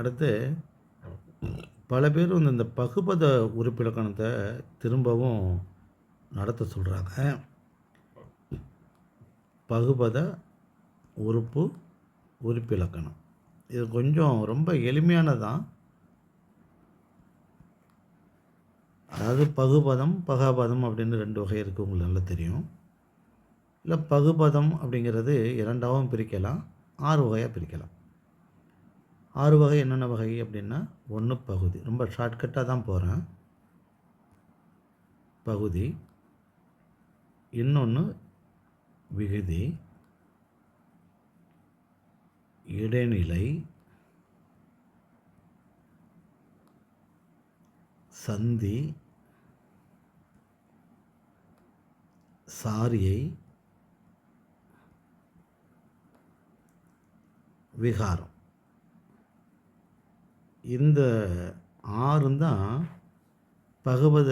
அடுத்து பல பேர் வந்து இந்த பகுபத உறுப்பிலக்கணத்தை திரும்பவும் நடத்த சொல்கிறாங்க பகுபத உறுப்பு உறுப்பிலக்கணம். இது கொஞ்சம் ரொம்ப எளிமையானதான் அதாவது பகுபதம் பகாபதம் அப்படின்னு ரெண்டு வகை இருக்குது உங்களுக்கு நல்லா தெரியும். இல்லை பகுபதம் அப்படிங்கிறது இரண்டாவும் பிரிக்கலாம் ஆறு வகையாக பிரிக்கலாம். ஆறு வகை என்னென்ன வகை அப்படின்னா ஒன்று பகுதி. ரொம்ப ஷார்ட்கட்டாக தான் போகிறேன் பகுதி. இன்னொன்று விகுதி. இடைநிலை. சந்தி. சாரியை. விகாரம். இந்த ஆறும் தான் பகவத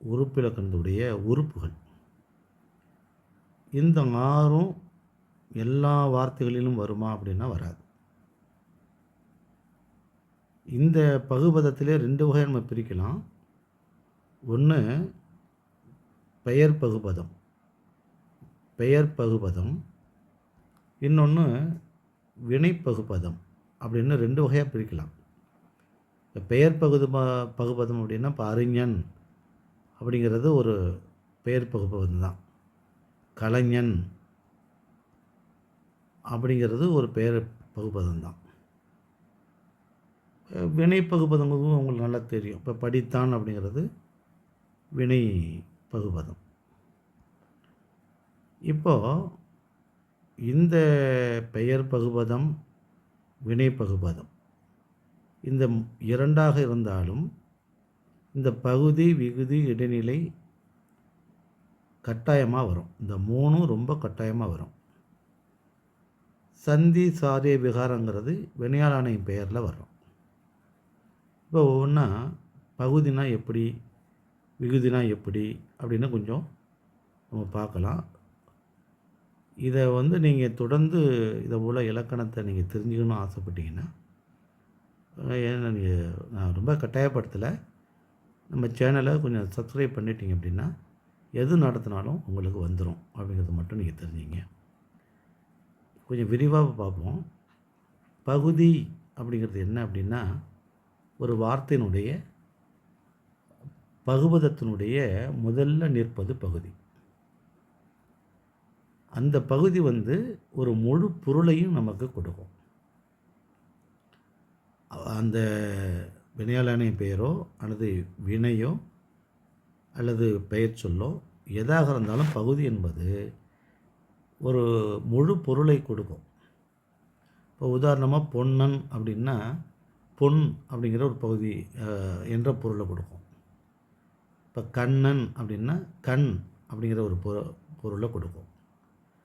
உறுப்பிலக்கணத்துடைய உறுப்புகள். இந்த ஆறும் எல்லா வார்த்தைகளிலும் வருமா அப்படின்னா வராது. இந்த பகுபதத்திலே ரெண்டு வகை நம்ம பிரிக்கலாம். ஒன்று பெயர் பகுபதம் பெயர் பகுபதம். இன்னொன்று வினைப்பகுபதம் அப்படின்னு ரெண்டு வகையாக பிரிக்கலாம். இப்போ பெயர் ப பகுபதம் அப்படின்னா இப்போ அறிஞன் அப்படிங்கிறது ஒரு பெயர் பகுபதம் தான் கலைஞன் அப்படிங்கிறது ஒரு பெயர் பகுபதம் தான் வினை பகுபதங்களும் உங்களுக்கு நல்லா தெரியும். இப்போ படித்தான் அப்படிங்கிறது வினை பகுபதம் இப்போது இந்த பெயர் பகுபதம் வினை பகுபதம் இந்த இரண்டாக இருந்தாலும் இந்த பகுதி விகுதி இடைநிலை கட்டாயமாக வரும். இந்த மூணும் ரொம்ப கட்டாயமாக வரும். சந்தி சாரிய விகாரங்கிறது வினையாளனை பெயரில் வரும் இப்போ ஒவ்வொன்றா பகுதினா எப்படி விகுதினா எப்படி அப்படின்னு கொஞ்சம் நம்ம பார்க்கலாம். இதை வந்து நீங்கள் தொடர்ந்து இதை போல் இலக்கணத்தை நீங்கள் தெரிஞ்சுக்கணும்னு ஆசைப்பட்டீங்கன்னா ஏன்னா நீங்கள் நான் ரொம்ப கட்டாயப்படுத்தலை. நம்ம சேனலை கொஞ்சம் சப்ஸ்கிரைப் பண்ணிட்டீங்க அப்படின்னா எது நடத்தினாலும் உங்களுக்கு வந்துடும் அப்படிங்கிறது மட்டும் நீங்கள் தெரிஞ்சிங்க. கொஞ்சம் விரிவாக பார்ப்போம். பகுதி அப்படிங்கிறது என்ன அப்படின்னா ஒரு வார்த்தையினுடைய பகுபதத்தினுடைய முதல்ல நிற்பது பகுதி. அந்த பகுதி வந்து ஒரு முழு பொருளையும் நமக்கு கொடுக்கும். அந்த வினையாளனை பெயரோ அல்லது வினையோ அல்லது பெயர் சொல்லோ எதாக இருந்தாலும் பகுதி என்பது ஒரு முழு பொருளை கொடுக்கும். இப்போ உதாரணமாக பொன்னன் அப்படின்னா பொன் அப்படிங்கிற ஒரு பகுதி என்ற பொருளை கொடுக்கும். இப்போ கண்ணன் அப்படின்னா கண் அப்படிங்கிற ஒரு பொரு பொருளை கொடுக்கும்.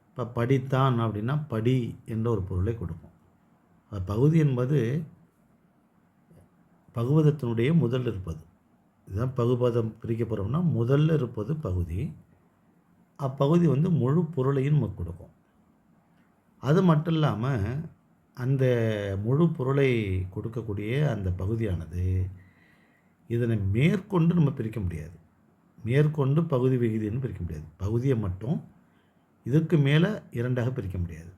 இப்போ படித்தான் அப்படின்னா படி என்ற ஒரு பொருளை கொடுக்கும். பகுதி என்பது பகுவதத்தினுடைய முதல் இருப்பது. இதுதான் பகுபதம் பிரிக்க போகிறோம்னா முதல்ல இருப்பது பகுதி. அப்பகுதி வந்து முழு பொருளையும் நமக்கு கொடுக்கும். அது மட்டும் இல்லாமல் அந்த முழு பொருளை கொடுக்கக்கூடிய அந்த பகுதியானது இதனை மேற்கொண்டு நம்ம பிரிக்க முடியாது. மேற்கொண்டு பகுதி விகுதின்னு பிரிக்க முடியாது. பகுதியை மட்டும் இதுக்கு மேலே இரண்டாக பிரிக்க முடியாது.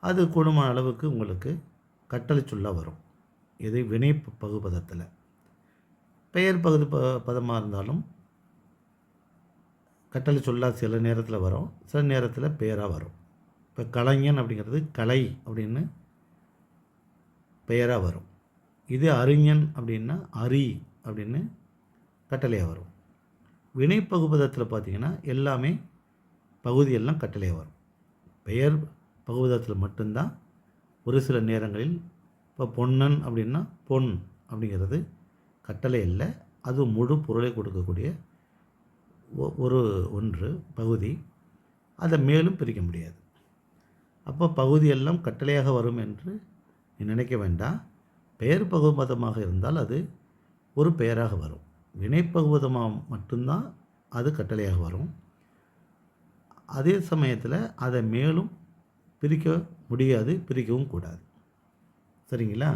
அது கூடுமான அளவுக்கு உங்களுக்கு கட்டளை சொல்லாக வரும். இது வினை பகுபதத்தில்? பெயர் பகுதி ப பதமாக இருந்தாலும் கட்டளை சொல்லாக சில நேரத்தில் வரும் சில நேரத்தில் பெயராக வரும். இப்போ கலைஞன் அப்படிங்கிறது கலை அப்படின்னு பெயராக வரும். இது அறிஞன் அப்படின்னா அரி அப்படின்னு கட்டளையாக வரும். வினை பகுபதத்தில் பார்த்திங்கன்னா எல்லாமே பகுதியெல்லாம் கட்டளையாக வரும். பெயர் பகுபதத்தில் மட்டும்தான் ஒரு சில நேரங்களில் இப்போ பொன்னன் அப்படின்னா பொன் அப்படிங்கிறது கட்டளை இல்லை அது முழு பொருளை கொடுக்கக்கூடிய ஒரு ஒன்று பகுதி. அதை மேலும் பிரிக்க முடியாது. அப்போ பகுதியெல்லாம் கட்டளையாக வரும் என்று நீ நினைக்க வேண்டாம். பெயர் பகுமதமாக இருந்தால் அது ஒரு பெயராக வரும். வினைப்பகுமதமாக மட்டும்தான் அது கட்டளையாக வரும். அதே சமயத்தில் அதை மேலும் பிரிக்க முடியாது பிரிக்கவும் கூடாது. சரிங்களா?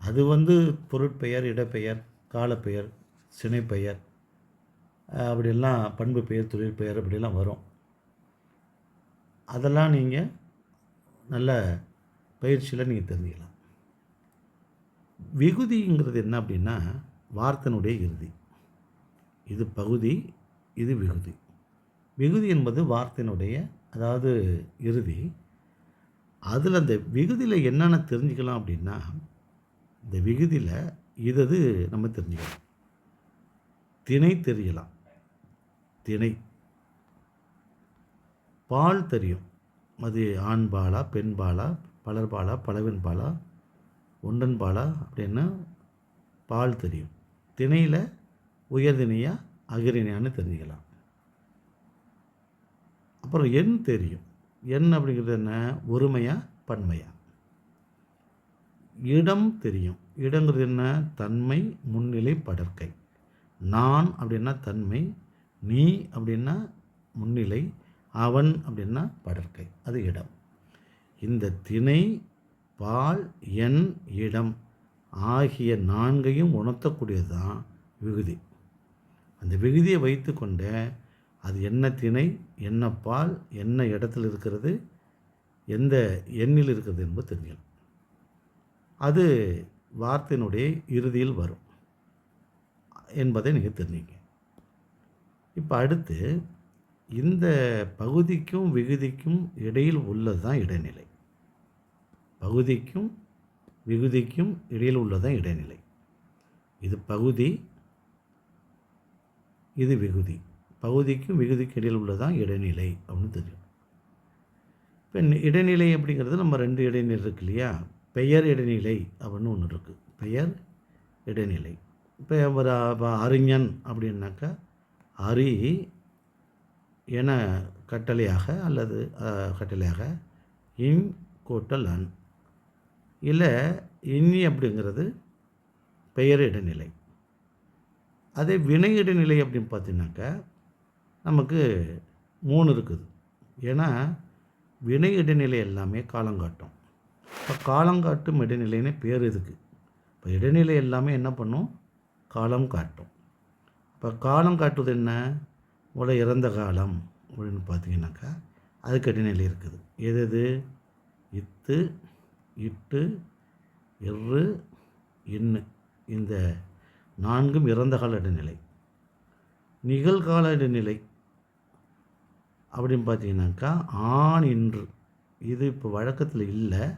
அது வந்து பொருட்பெயர் இடப்பெயர் காலப்பெயர் சினைப்பெயர் அஹ், அப்படியெல்லாம் பண்பு பெயர் தொழில் பெயர் அப்படிலாம் வரும். அதெல்லாம் நீங்கள் நல்ல பயிற்சியில் நீங்கள் தெரிஞ்சுக்கலாம். விகுதிங்கிறது என்ன அப்படின்னா வார்த்தையினுடைய இறுதி. இது பகுதி இது விகுதி. விகுதி என்பது வார்த்தையினுடைய அதாவது இறுதி. அதில் அந்த விகுதியில் என்னென்ன தெரிஞ்சுக்கலாம் அப்படின்னா இந்த விகுதியில் இதது நம்ம தெரிஞ்சுக்கலாம். திணை தெரியலாம். திணை. பால் தெரியும். அது ஆண் பாலா பெண் பாலா பலர் பாலா பலவின் பாலா ஒன்றன் பாலா அப்படின்னு பால் தெரியும். திணையில் உயர்திணையாக அகிரிணையான்னு தெரிஞ்சுக்கலாம். அப்புறம் எண் தெரியும். எண் அப்படிங்கிறது என்ன? ஒருமையா பன்மையா? இடம் தெரியும். இடங்கிறது என்ன? தன்மை முன்னிலை படற்கை. நான் அப்படின்னா தன்மை நீ அப்படின்னா முன்னிலை அவன் அப்படின்னா படற்கை. அது இடம். இந்த திணை பால் எண் இடம் ஆகிய நான்கையும் உணர்த்தக்கூடியது தான் விகுதி. அந்த விகுதியை வைத்துக்கொண்டு அது என்ன திணை என்ன பால் என்ன இடத்துல இருக்கிறது எந்த எண்ணில் இருக்கிறது என்பது தெரியும் அது வார்த்தையினுடைய இறுதியில் வரும் என்பதை நீங்கள் தெரிஞ்சுங்க. இப்போ அடுத்து இந்த பகுதிக்கும் விகுதிக்கும் இடையில் உள்ளது தான் இடைநிலை. பகுதிக்கும் விகுதிக்கும் இடையில் உள்ளதான் இடைநிலை. இது பகுதி இது விகுதி. பகுதிக்கும் விகுதிக்கும் இடையில் உள்ளதான் இடைநிலை அப்படின்னு தெரியும். இப்போ இடைநிலை அப்படிங்கிறது நம்ம ரெண்டு இடைநிலை இருக்கு இல்லையா? பெயர் இடைநிலை அப்படின்னு ஒன்று இருக்குது பெயர் இடைநிலை. இப்போ ஒரு அறிஞன் அப்படின்னாக்கா அரி என கட்டளையாக அல்லது கட்டளையாக இன் கூட்டல் அன். இல்லை இன்னி அப்படிங்கிறது பெயர் இடைநிலை. அதே வினை இடைநிலை அப்படின்னு பார்த்தீங்கன்னாக்கா நமக்கு மூணு இருக்குது. ஏன்னா வினை இடைநிலை எல்லாமே காலங்காட்டும். இப்போ காலங்காட்டும் இடைநிலைன்னு பேர் இதுக்கு இப்போ இடைநிலை எல்லாமே என்ன பண்ணும்? காலம் காட்டும். இப்போ காலம் காட்டுவது என்ன? உட இறந்த காலம் அப்படின்னு பார்த்தீங்கன்னாக்கா அதுக்கு இடைநிலை இருக்குது. எது எது? இத்து இட்டு இரு இன்னு இந்த நான்கும் இறந்த கால இடைநிலை. நிகழ்கால இடைநிலை அப்படின்னு பார்த்தீங்கன்னாக்கா ஆண் இன்று இது இப்போ வழக்கத்தில் இல்லை.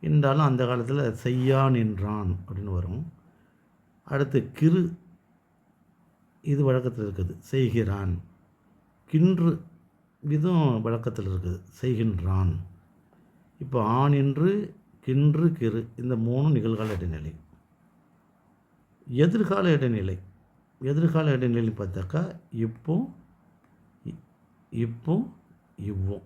என்றாலும் அந்த காலத்தில் செய்யான் என்றான் அப்படின்னு வரும். அடுத்து கிரு. இது வழக்கத்தில் இருக்குது. செய்கிறான். கின்று. இதுவும் வழக்கத்தில் இருக்குது. செய்கின்றான். இப்போ ஆண் என்று கின்று கிரு இந்த மூணும் நிகழ்கால இடைநிலை. எதிர்கால இடைநிலை. எதிர்கால இடைநிலை பார்த்தாக்கா இப்போ இப்போ இவ்வும்.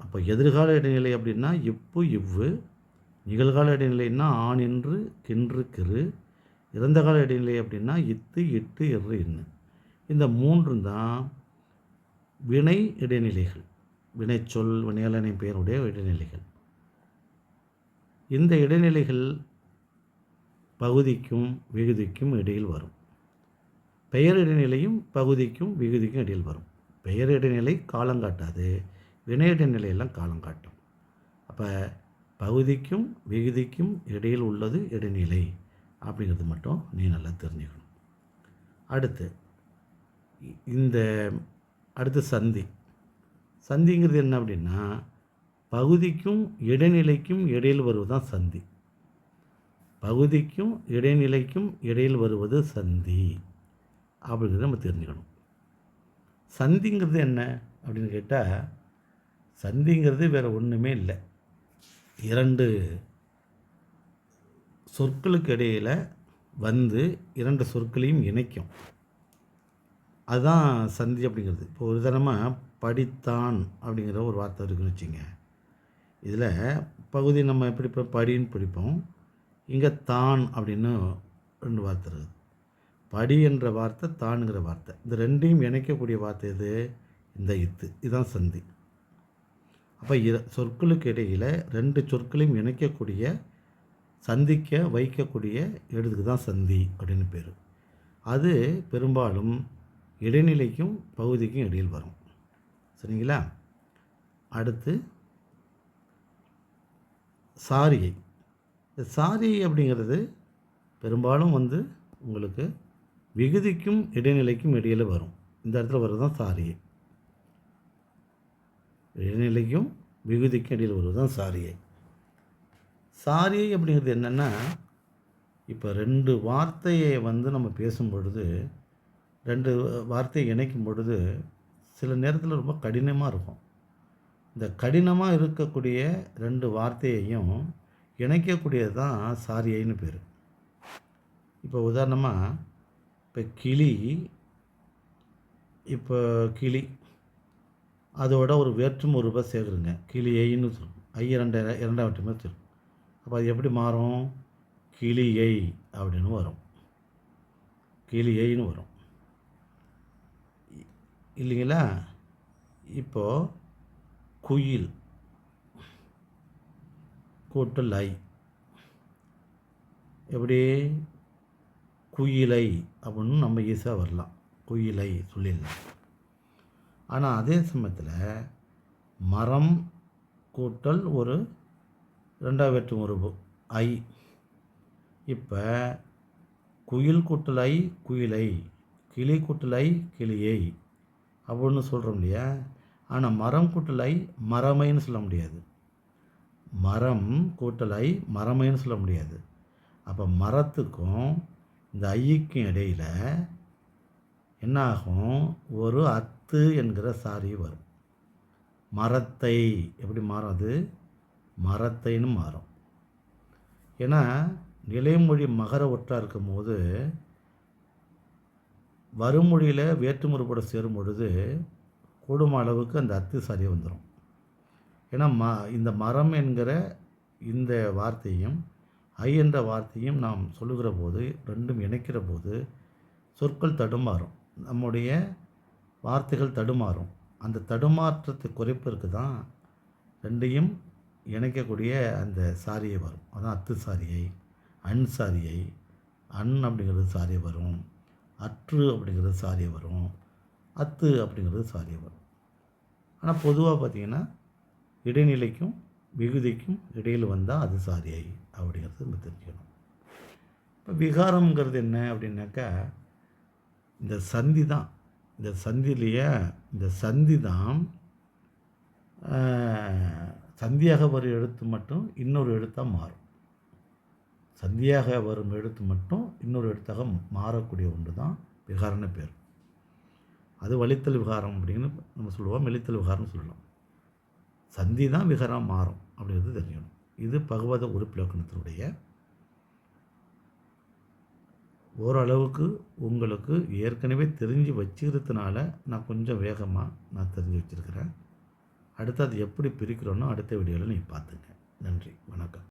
அப்போ எதிர்கால இடைநிலை அப்படின்னா இப்போ இவ்வு நிகழ்கால இடைநிலைன்னா ஆண் என்று கின்று கிரு இறந்த கால இடைநிலை அப்படின்னா இத்து இட்டு எரு இன்னு. இந்த மூன்றும் தான் வினை இடைநிலைகள். வினைச்சொல் வினையாளனை பெயருடைய இடைநிலைகள். இந்த இடைநிலைகள் பகுதிக்கும் விகுதிக்கும் இடையில் வரும். பெயர் இடைநிலையும் பகுதிக்கும் விகுதிக்கும் இடையில் வரும். பெயர் இடைநிலை காலம் காட்டாது. வினை இடைநிலையெல்லாம் காலம் காட்டும். அப்போ பகுதிக்கும் விகுதிக்கும் இடையில் உள்ளது இடைநிலை அப்படிங்கிறது மட்டும் நீ நல்லா தெரிஞ்சுக்கணும். அடுத்து இந்த அடுத்து சந்தி. சந்திங்கிறது என்ன அப்படின்னா பகுதிக்கும் இடைநிலைக்கும் இடையில் வருவது தான் சந்தி. பகுதிக்கும் இடைநிலைக்கும் இடையில் வருவது சந்தி. அப்படிங்கிறத நம்ம தெரிஞ்சுக்கணும். சந்திங்கிறது என்ன அப்படின்னு கேட்டால் சந்திங்கிறது வேறு ஒன்றுமே இல்லை. இரண்டு சொற்களுக்கு இடையில் வந்து இரண்டு சொற்களையும் இணைக்கும். அதுதான் சந்தி அப்படிங்கிறது. இப்போ ஒரு தரமாக படித்தான் அப்படிங்கிற ஒரு வார்த்தை இருக்குன்னு வச்சுங்க. இதில் பகுதி நம்ம எப்படி இப்போ படின்னு படிப்போம். இங்கே தான் அப்படின்னு ரெண்டு வார்த்தை இருக்குது படி என்ற வார்த்தை தானுங்கிற வார்த்தை. இந்த ரெண்டையும் இணைக்கக்கூடிய வார்த்தை இது இந்த இத்து. இதுதான் சந்தி. அப்போ இர சொற்களுக்கு இடையில் ரெண்டு சொற்களையும் இணைக்கக்கூடிய சந்திக்க வைக்கக்கூடிய இடத்துக்கு தான் சந்தி அப்படின்னு பேர். அது பெரும்பாலும் இடைநிலைக்கும் பகுதிக்கும் இடையில் வரும். சரிங்களா? அடுத்து சாரியை. இந்த சாரி அப்படிங்கிறது பெரும்பாலும் வந்து உங்களுக்கு விகுதிக்கும் இடைநிலைக்கும் இடையில் வரும். இந்த இடத்துல வர்றது தான் சாரியை இடைநிலைக்கும் விகுதிக்கும் இடையில் வருவது தான் சாரியை சாரியை அப்படிங்கிறது என்னென்னா இப்போ ரெண்டு வார்த்தையை வந்து நம்ம பேசும் பொழுது ரெண்டு வார்த்தையை இணைக்கும் பொழுது சில நேரத்தில் ரொம்ப கடினமாக இருக்கும். இந்த கடினமாக இருக்கக்கூடிய ரெண்டு வார்த்தையையும் இணைக்கக்கூடியது தான் சாரியைன்னு பேர். இப்போ உதாரணமாக இப்போ கிளி இப்போ கிளி அதோட ஒரு வேற்றும் ஒரு ரூபாய் சேர்க்குறங்க கிளியைன்னு சொல்லும் ஐ இரண்டு இரண்டாம் வேற்றுமை சொல்லும் அப்போ அது எப்படி மாறும்? கிளியை அப்படின்னு வரும். கிளியைன்னு வரும். இல்லைங்களா? இப்போது குயில் கூட்டல் ஐ எப்படி? குயிலை அப்படின்னு நம்ம ஈஸியாக வரலாம். குயிலை சொல்லிடலாம். ஆனால் அதே சமயத்தில் மரம் கூட்டல் ஒரு ரெண்டாவது வெற்று உறுப்பு ஐ. இப்போ குயில் கூட்டல் ஐ குயிலை கிளி கூட்டல் ஐ கிளியை அப்படின்னு சொல்கிறோம் இல்லையா? ஆனால் மரம் கூட்டல் ஐ மரமைன்னு சொல்ல முடியாது. மரம் கூட்டல் ஐ மரமைன்னு சொல்ல முடியாது. அப்போ மரத்துக்கும் இந்த ஐக்கும் இடையில் என்ன ஆகும் ஒரு அத்து என்கிற சாரி வரும். மரத்தை எப்படி மாறும் அது? மரத்தைன்னு மாறும். ஏன்னா நிலைமொழி மகர ஒற்றாக இருக்கும்போது வருமொழியில் வேற்றுமுறைப்பட சேரும் பொழுது கூடும் அளவுக்கு அந்த அத்து சரி வந்துடும் ஏன்னா ம இந்த மரம் என்கிற இந்த வார்த்தையும் ஐ என்ற வார்த்தையும் நாம் சொல்லுகிற போது ரெண்டும் இணைக்கிற போது சொற்கள் தடுமாறும். நம்முடைய வார்த்தைகள் தடுமாறும். அந்த தடுமாற்றத்தை குறைப்பதற்கு தான் ரெண்டையும் இணைக்கக்கூடிய அந்த சாரியை வரும். அதான் அத்து சாரியை அன் சாரியை அன் அப்படிங்கிறது சாரி வரும் அற்று அப்படிங்கிறது சாரியை வரும் அத்து அப்படிங்கிறது சாரி வரும். ஆனால் பொதுவாக பார்த்திங்கன்னா இடைநிலைக்கும் விகுதிக்கும் இடையில் வந்தால் அது சாரியை அப்படிங்கிறது நம்ம தெரிஞ்சுக்கணும். இப்போ விகாரம்ங்கிறது என்ன அப்படின்னாக்கா இந்த சந்தி தான். இந்த சந்திலேயே இந்த சந்தி தான் சந்தியாக வரும் எழுத்து மட்டும் இன்னொரு எழுத்தாக மாறும். சந்தியாக வரும் எழுத்து மட்டும் இன்னொரு எழுத்தாக மாறக்கூடிய ஒன்று தான் விகாரம்னு பேர். அது வழித்தல் விகாரம் அப்படின்னு நம்ம சொல்லுவோம் வெளித்தல் விகாரம்னு சொல்லலாம். சந்தி தான் விகரம் மாறும் அப்படிங்கிறது தெரியணும். இது பகவத உறுப்பிலக்கணத்தினுடைய ஓரளவுக்கு உங்களுக்கு ஏற்கனவே தெரிஞ்சு வச்சுக்கிறதுனால நான் கொஞ்சம் வேகமாக நான் தெரிஞ்சு வச்சுருக்கிறேன். அடுத்து அது எப்படி பிரிக்கிறோன்னோ அடுத்த வீடியோவில் நீங்கள் பார்த்துங்க. நன்றி. வணக்கம்.